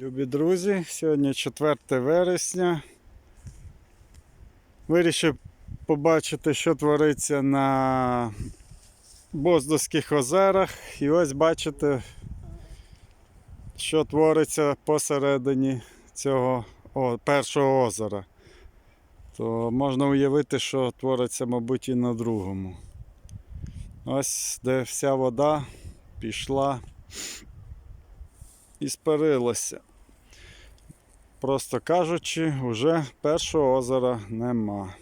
Любі друзі, сьогодні 4 вересня. Вирішив побачити, що твориться на Боздовських озерах. І ось бачите, що твориться посередині цього першого озера. То можна уявити, що твориться, мабуть, і на другому. Ось де вся вода пішла і спарилася. Просто кажучи, вже першого озера нема.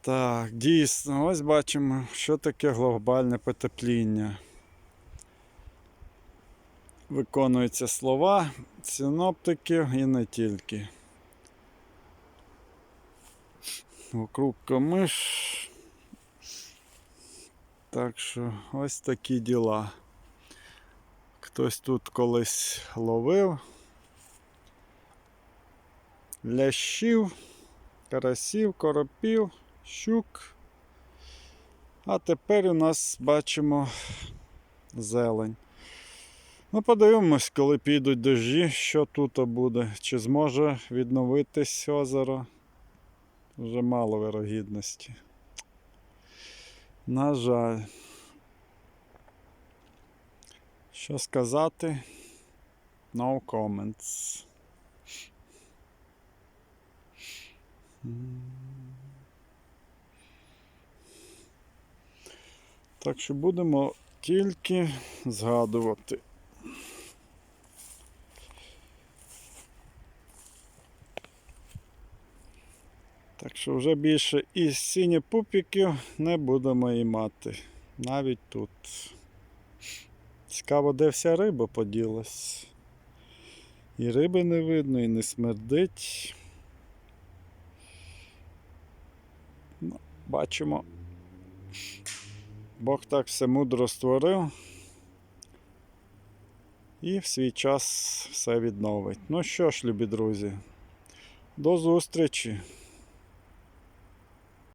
Так, дійсно, ось бачимо, що таке глобальне потепління. Виконуються слова синоптиків і не тільки. Вокруг камиш. Так що ось такі діла. Хтось тут колись ловив лящів, карасів, коропів, щук. А тепер у нас бачимо зелень. Ну, подивимось, коли підуть дощі, що тут буде. Чи зможе відновитись озеро. Вже мало вирогідності. На жаль. Що сказати? No comments. Так що будемо тільки згадувати. Так що вже більше і синєпупіків не будемо і мати. Навіть тут. Цікаво, де вся риба поділась. І риби не видно, і не смердить. Ну, бачимо. Бог так все мудро створив. І в свій час все відновить. Ну що ж, любі друзі, до зустрічі!